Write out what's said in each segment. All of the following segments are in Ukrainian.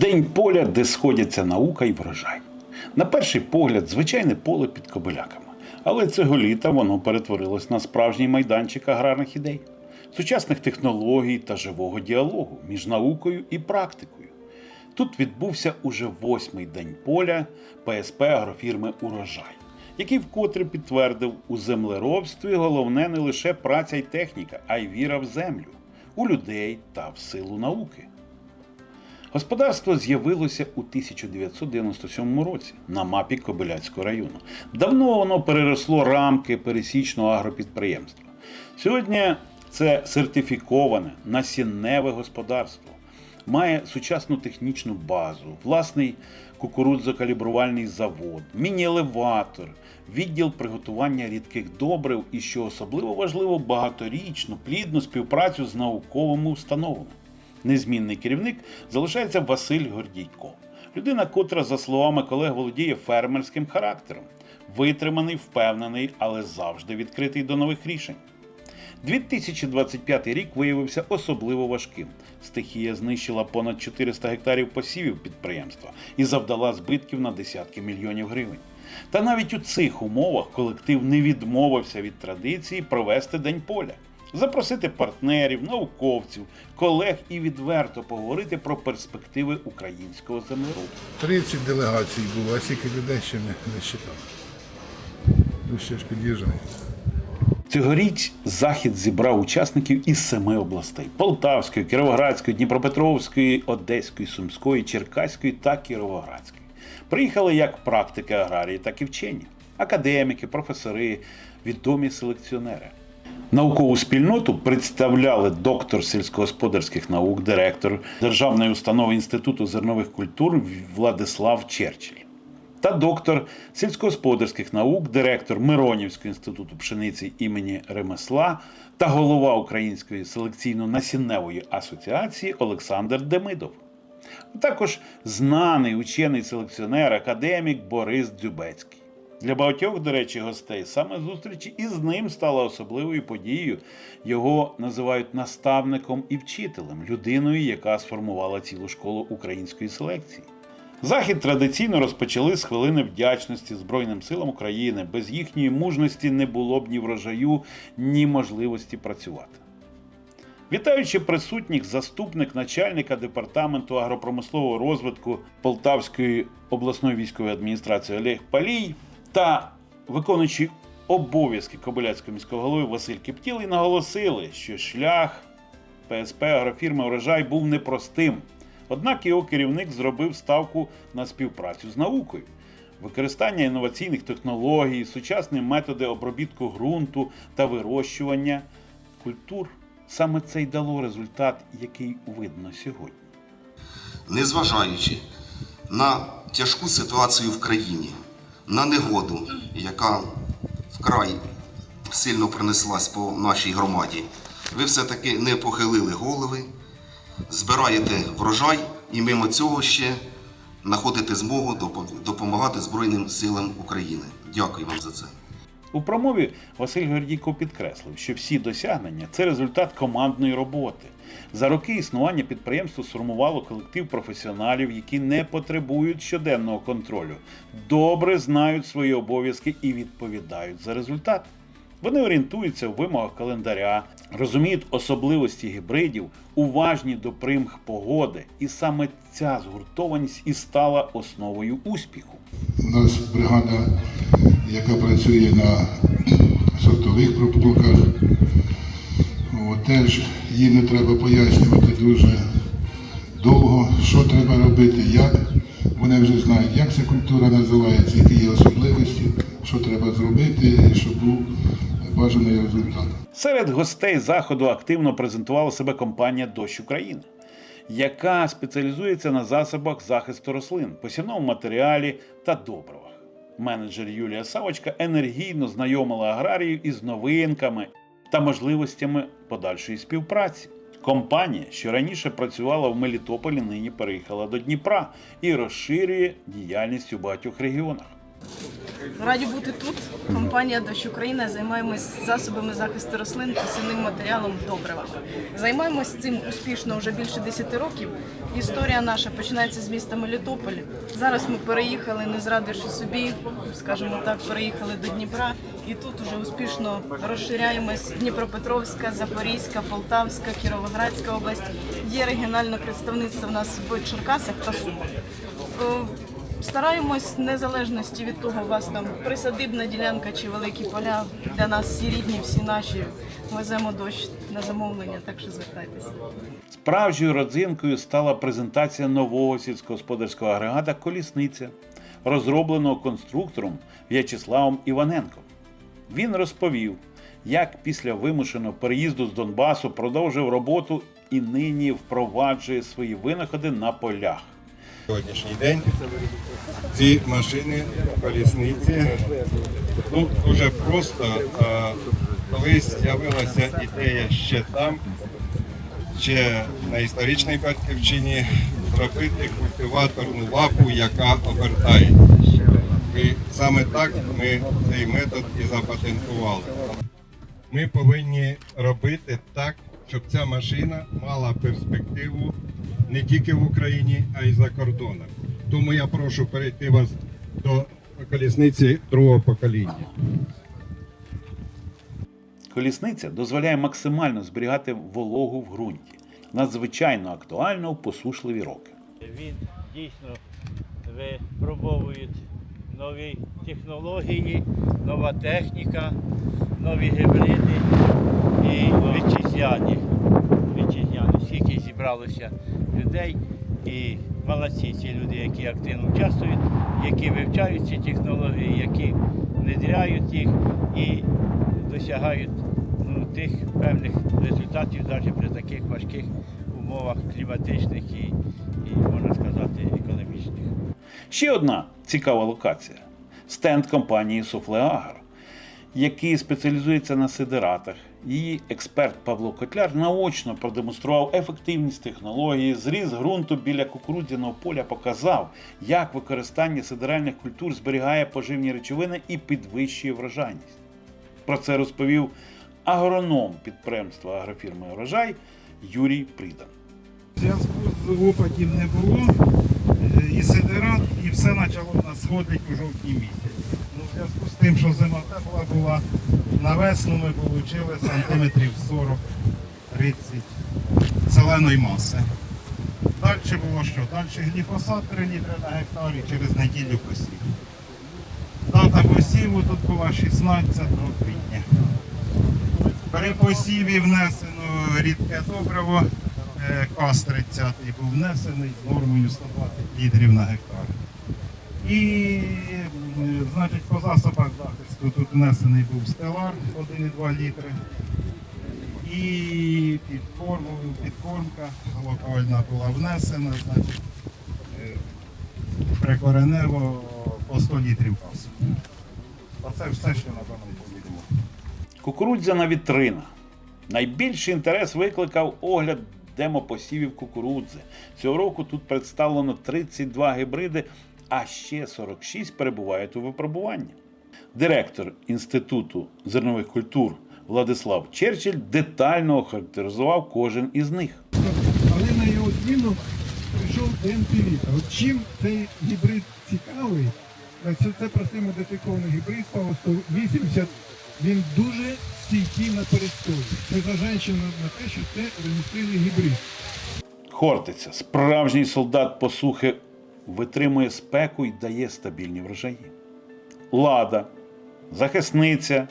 День поля, де сходяться наука і врожай. На перший погляд, звичайне поле під кобиляками. Але цього літа воно перетворилось на справжній майданчик аграрних ідей, сучасних технологій та живого діалогу між наукою і практикою. Тут відбувся уже восьмий день поля ПСП агрофірми Урожай, який вкотре підтвердив, у землеробстві головне не лише праця й техніка, а й віра в землю, у людей та в силу науки. Господарство з'явилося у 1997 році на мапі Кобиляцького району. Давно воно переросло рамки пересічного агропідприємства. Сьогодні це сертифіковане насінневе господарство. Має сучасну технічну базу, власний кукурудзокалібрувальний завод, міні-елеватор, відділ приготування рідких добрив і, що особливо важливо, багаторічну плідну співпрацю з науковими установами. Незмінний керівник залишається Василь Гордійко. Людина, котра, за словами колег, володіє фермерським характером, витриманий, впевнений, але завжди відкритий до нових рішень. 2025 рік виявився особливо важким. Стихія знищила понад 400 гектарів посівів підприємства і завдала збитків на десятки мільйонів гривень. Та навіть у цих умовах колектив не відмовився від традиції провести День поля, запросити партнерів, науковців, колег і відверто поговорити про перспективи українського землеробства. 30 делегацій було, а скільки людей ще не, не считав. Ну ще ж під'їжджає. Цьогоріч захід зібрав учасників із семи областей: Полтавської, Кіровоградської, Дніпропетровської, Одеської, Сумської, Черкаської та Кіровоградської. Приїхали як практики аграрії, так і вчені, академіки, професори, відомі селекціонери. Наукову спільноту представляли доктор сільськогосподарських наук, директор Державної установи Інституту зернових культур Владислав Черчилль та доктор сільськогосподарських наук, директор Миронівського інституту пшениці імені Ремесла та голова Української селекційно-насінневої асоціації Олександр Демидов. Також знаний учений селекціонер, академік Борис Дзюбецький. Для багатьох, до речі, гостей саме зустріч із ним стала особливою подією. Його називають наставником і вчителем, людиною, яка сформувала цілу школу української селекції. Захід традиційно розпочали з хвилини вдячності Збройним силам України. Без їхньої мужності не було б ні врожаю, ні можливості працювати. Вітаючи присутніх, заступник начальника департаменту агропромислового розвитку Полтавської обласної військової адміністрації Олег Палій та виконуючи обов'язки Кобиляцького міського голови Василь Кептілий наголосили, що шлях ПСП агрофірми Урожай був непростим. Однак його керівник зробив ставку на співпрацю з наукою. Використання інноваційних технологій, сучасні методи обробітку ґрунту та вирощування культур саме це й дало результат, який видно сьогодні. незважаючи на тяжку ситуацію в країні, на негоду, яка вкрай сильно принеслась по нашій громаді, ви все-таки не похилили голови, збираєте врожай і мимо цього ще знаходите змогу допомагати Збройним силам України. Дякую вам за це. У промові Василь Гордійко підкреслив, що всі досягнення це результат командної роботи. За роки існування підприємство сформувало колектив професіоналів, які не потребують щоденного контролю, добре знають свої обов'язки і відповідають за результат. Вони орієнтуються у вимогах календаря, розуміють особливості гібридів, уважні до примх погоди, і саме ця згуртованість і стала основою успіху. У нас бригада, яка працює на сортових прополках. Теж їй не треба пояснювати дуже довго, що треба робити, як. Вони вже знають, як ця культура називається, які є особливості, що треба зробити, щоб був бажаний результат. Серед гостей заходу активно презентувала себе компанія Дощ України, яка спеціалізується на засобах захисту рослин, посівному матеріалі та добривах. Менеджер Юлія Савочка енергійно знайомила аграріїв із новинками та можливостями подальшої співпраці. Компанія, що раніше працювала в Мелітополі, нині переїхала до Дніпра і розширює діяльність у багатьох регіонах. Раді бути тут. Компанія Дощ Україна займаємось засобами захисту рослин та сильним матеріалом добрива. Займаємось цим успішно вже більше 10 років. Історія наша починається з міста Мелітополь. Зараз ми переїхали, не зрадивши собі, скажімо так, переїхали до Дніпра і тут уже успішно розширяємось. Дніпропетровська, Запорізька, Полтавська, Кіровоградська область. Є регіональне представництво в нас в Черкасах та Сумах. Стараємось незалежності від того, у вас там присадибна ділянка чи великі поля. Для нас всі рідні, всі наші. Веземо дощ на замовлення, так що звертайтеся. Справжньою родзинкою стала презентація нового сільськогосподарського агрегата Колісниця, розробленого конструктором В'ячеславом Іваненком. Він розповів, як після вимушеного переїзду з Донбасу продовжив роботу і нині впроваджує свої винаходи на полях. Сьогоднішній день ці машини, колісниці, ну дуже просто. А, колись з'явилася ідея ще там, ще на історичній батьківщині, зробити культиваторну лапу, яка обертається. І саме так ми цей метод і запатентували. Ми повинні робити так, щоб ця машина мала перспективу не тільки в Україні, а й за кордоном. Тому я прошу перейти вас до колісниці другого покоління. Колісниця дозволяє максимально зберігати вологу в ґрунті, надзвичайно актуально в посушливі роки. Він дійсно випробовують нові технології, нова техніка, нові гібриди і вітчизняні. Вітчизняні. Скільки зібралося людей і молодці ці люди, які активно участвують, які вивчають ці технології, які внедряють їх і досягають ну, тих певних результатів навіть при таких важких умовах кліматичних і, і можна сказати, економічних. Ще одна цікава локація стенд компанії Софлеагр, який спеціалізується на сидератах. Її експерт Павло Котляр наочно продемонстрував ефективність технології, зріз ґрунту біля кукурудзяного поля показав, як використання сидеральних культур зберігає поживні речовини і підвищує врожайність. Про це розповів агроном підприємства агрофірми Урожай Юрій Придан. Зв'язку з опадів не було, е, і сидерат, і все почало в нас сходити у жовтні місяці. Зв'язку з тим, що зима тепла була, на весну ми отримали сантиметрів 40-30 зеленої маси. Далі було що? Далі гліфосат 3 літри на гектар і через неділю посів. Дата посіву тут була 16 квітня. При посіві внесено рідке добриво, е, КАС-30 був внесений з нормою 120 літрів на гектар. І, значить, по засобах захисту тут внесений був стелар 1,2 літри. І під формою, підкормка локальна була внесена, значить, е, прикоренево по 100 літрів касу. Оце все, що на даному повідомлю. Кукурудзяна вітрина. Найбільший інтерес викликав огляд демопосівів кукурудзи. Цього року тут представлено 32 гібриди, а ще 46 перебувають у випробуванні. Директор Інституту зернових культур Владислав Черчилль детально охарактеризував кожен із них. але на його зміну прийшов ДНПВ. От чим цей гібрид цікавий, це, це простий модифікований гібрид ПАО 180, він дуже стійкий на перестої. Це заженщено на те, що це ремістильний гібрид. Хортиця, справжній солдат посухи, витримує спеку і дає стабільні врожаї. Лада, захисниця,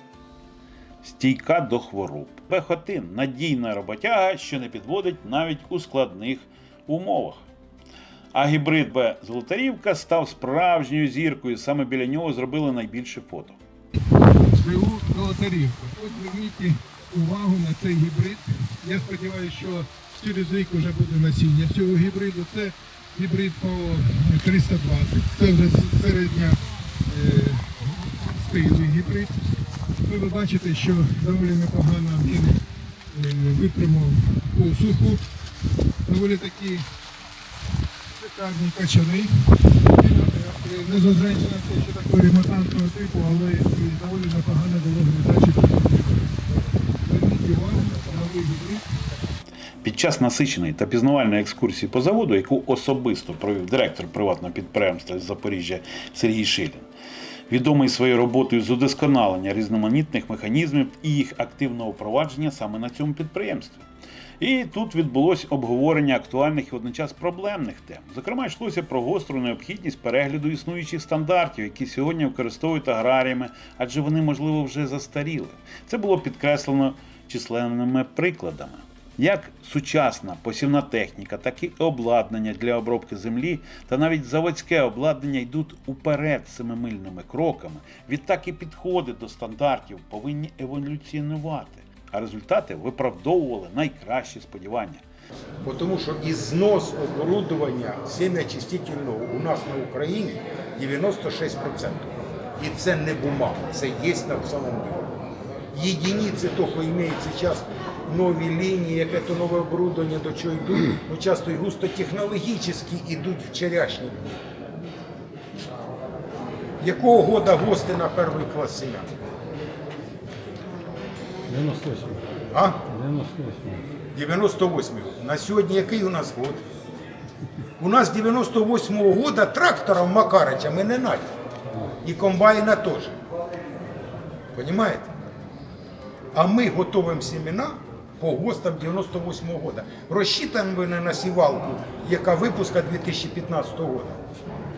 стійка до хвороб. Бехотин надійна роботяга, що не підводить навіть у складних умовах. А гібрид Б Золотарівка став справжньою зіркою. Саме біля нього зробили найбільше фото. БУ Золотарівка. От зверніть увагу на цей гібрид. Я сподіваюся, що через рік вже буде насіння цього гібриду. Це гібрид по 320. Це вже середня е, стилий гібрид. Ну, ви бачите, що доволі непогано він е, витримав посуху. Доволі такі шикарні качани. Е, Незважаючи на те, що такого ремонтантного типу, але і доволі непогана дорога віддачі. Зверніть увагу на новий гібрид. Під час насиченої та пізнавальної екскурсії по заводу, яку особисто провів директор приватного підприємства з Запоріжжя Сергій Шилін, відомий своєю роботою з удосконалення різноманітних механізмів і їх активного впровадження саме на цьому підприємстві. І тут відбулось обговорення актуальних і водночас проблемних тем. Зокрема, йшлося про гостру необхідність перегляду існуючих стандартів, які сьогодні використовують аграріями, адже вони, можливо, вже застаріли. Це було підкреслено численними прикладами. Як сучасна посівна техніка, так і обладнання для обробки землі та навіть заводське обладнання йдуть уперед семимильними кроками. Відтак і підходи до стандартів повинні еволюціонувати, а результати виправдовували найкращі сподівання. Потому что износ оборудования семячистительного у нас на Україні 96%. І це не бумага, це є на самом деле. Того имеется сейчас нові лінії, яке то нове оборудовання, до чого йдуть, ну часто і густотехнологічно йдуть вчорашні. Якого года гости на перший клас семян? 98. А? 98 На сьогодні який у нас год? У нас 98-го года трактором Макарича ми не наді. І комбайна теж. Понимаєте? А ми готуємо семена по ГОСТам 98-го года. Розчитаємо ви на сівалку, яка випуска 2015 года.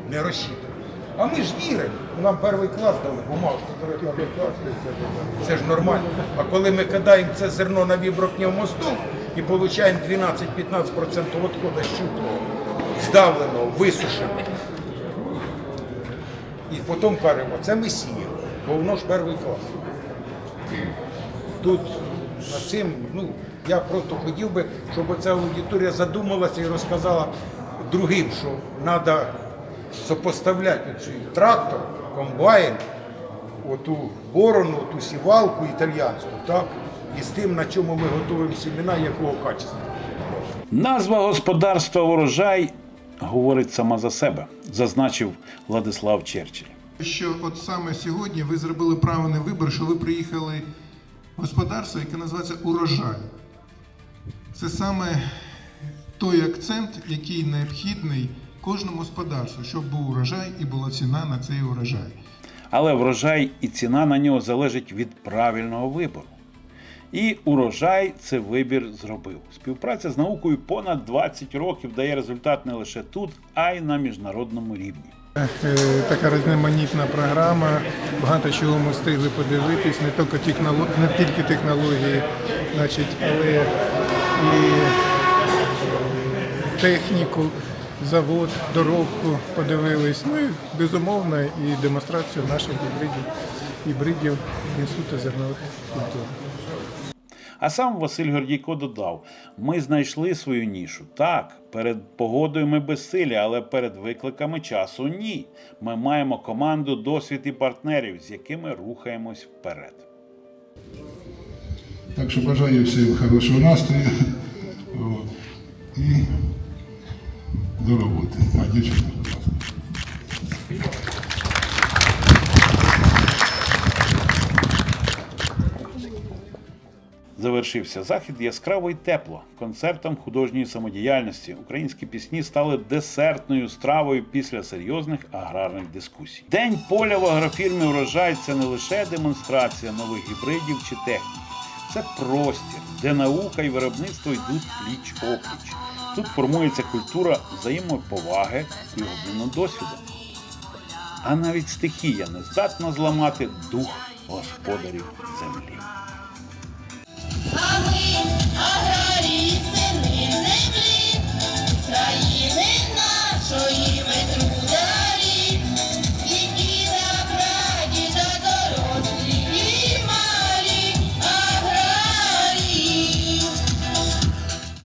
Не розчитаємо. А ми ж віримо. Нам перший клас дали бумажку. Це ж нормально. А коли ми кидаємо це зерно на вібропневмостол і отримуємо 12-15% відходу щуплого, здавленого, висушеного. І потім кажемо, це ми сіємо, бо воно ж перший клас. Тут над цим, ну, я просто хотів би, щоб ця аудиторія задумалася і розказала другим, що треба сопоставляти цей трактор, комбайн, оту борону, ту сівалку італіянську, так? І з тим, на чому ми готуємо семена, якого качества. Назва господарства урожай говорить сама за себе, зазначив Владислав Черчилль. Що от саме сьогодні ви зробили правильний вибір, що ви приїхали господарство, яке називається урожай. Це саме той акцент, який необхідний кожному господарству, щоб був урожай і була ціна на цей урожай. Але врожай і ціна на нього залежить від правильного вибору. І урожай це вибір зробив. Співпраця з наукою понад 20 років дає результат не лише тут, а й на міжнародному рівні. Е, Така різноманітна програма. Багато чого ми встигли подивитись, не тільки не тільки технології, значить, але і техніку, завод, доробку подивились. Ну і безумовно і демонстрацію наших гібридів, гібридів Інституту зернових культур. А сам Василь Гордійко додав: ми знайшли свою нішу. Так, перед погодою ми безсилі, але перед викликами часу ні. Ми маємо команду, досвід і партнерів, з якими рухаємось вперед. Так що бажаю всім хорошого настрою. І до роботи. А будь ласка. Завершився захід яскраво й тепло. Концертом художньої самодіяльності українські пісні стали десертною стравою після серйозних аграрних дискусій. День поля в агрофірмі Урожай це не лише демонстрація нових гібридів чи техніки. Це простір, де наука і виробництво йдуть пліч опліч. Тут формується культура взаємоповаги і обміну досвідом. А навіть стихія не здатна зламати дух господарів землі аграрії сини землі країни.